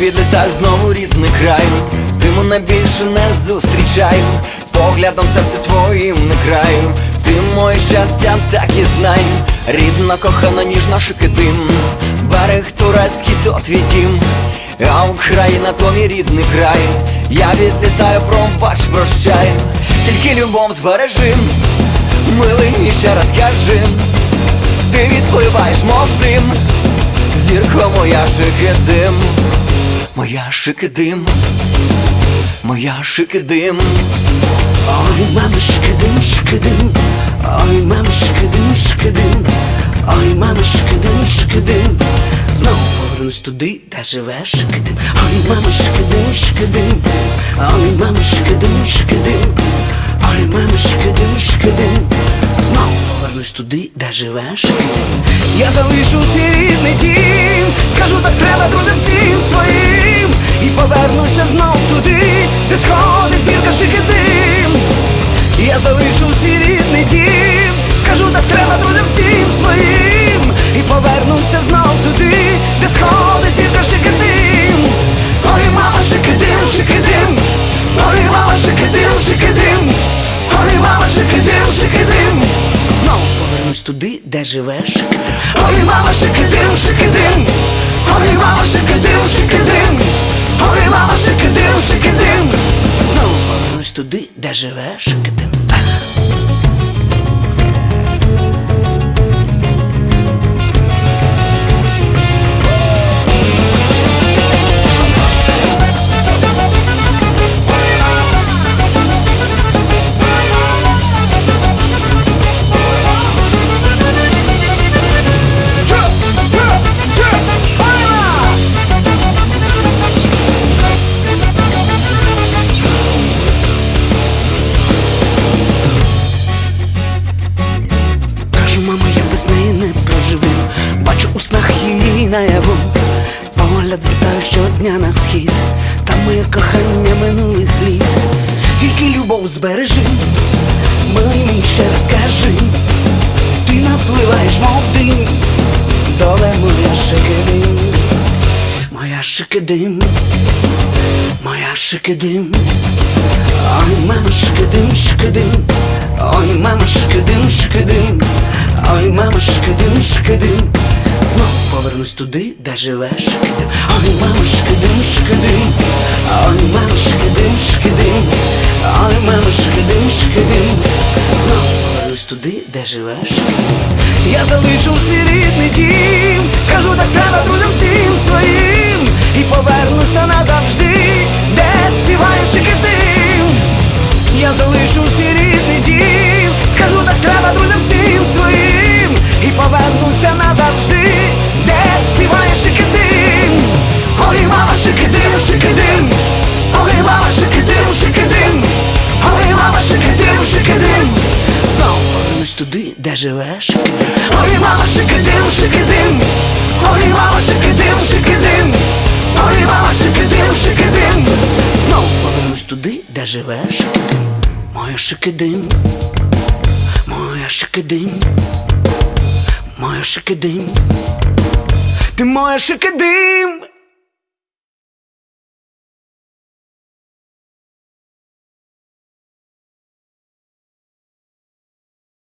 відлітай знову рідний край, ти мене більше не зустрічай, поглядом серце своїм не краю, ти моє щастя, так і знай, рідна, кохана, ніжна шикидим, берег турецький, то твій дім, а Україна то мій рідний край, я відлітаю, пробач, прощай, тільки любов збережи, милий, ще раз кажи, ти відпливаєш, мов дим. Зірко моя шикидим, моя шикидим, моя шикидим. Ой, мама, шкидим, шкидим, ой, мама, шкидим, шкидим, ой, мама, шкидим, шкидим. Знову повернусь туди, де живе шкидим. Ой, мама, шкидим, шкидим, ой, мама, шкидим, шкидим, ой, мама, шкидим, шкидим. Знову повернусь туди, де живе шкидим. Я залишу свій рідний дім, скажу так треба друзям всім своїм, і повернуся знов туди, де сходить зірка шикидим. Я залишу свій рідний дім, скажу так треба друзям всім своїм, і повернуся знов туди, де сходить зірка шикидим. Ой, мама, шикидим, шикидим, ой, мама, шикидим, шикидим, ой, мама, шикидим, шикидим. Знову повернусь туди, де живе шикидим. Ой, мама, шикидим, шикидим, де живе шикидим. Схід. Там моє кохання минулих літ. Тільки любов збережи, милий мій ще раз скажи. Ти напливаєш, мов дим, доле моя шикидим, моя шикидим, моя шикидим. Ой, мама, шкидим, шкидим, ой, мама, шкидим, шкидим, ой, мама, шкидим, шкидим. Знов повернусь туди, де живе шкидим. Ой, мама, шкидим, шкидим, ой, мама, шкидим, шкидим, ой, мама, шкидим, шкидим. Знов повернусь туди, де живе шкидим. Я залишу свій рідний дім, скажу так треба друзям всім своїм, і повернуся назавжди, де співає шикидим. Я залишу туди, де живе шикидим. Ой, мама, шикидим, шикидим, ой, мама, шикидим, шикидим, ой, мама, шикидим, шикидим. Знов повернусь туди, де живе шикидим. Моя шикидим, моя шикидим, моя шикидим. Ти моя шикидим.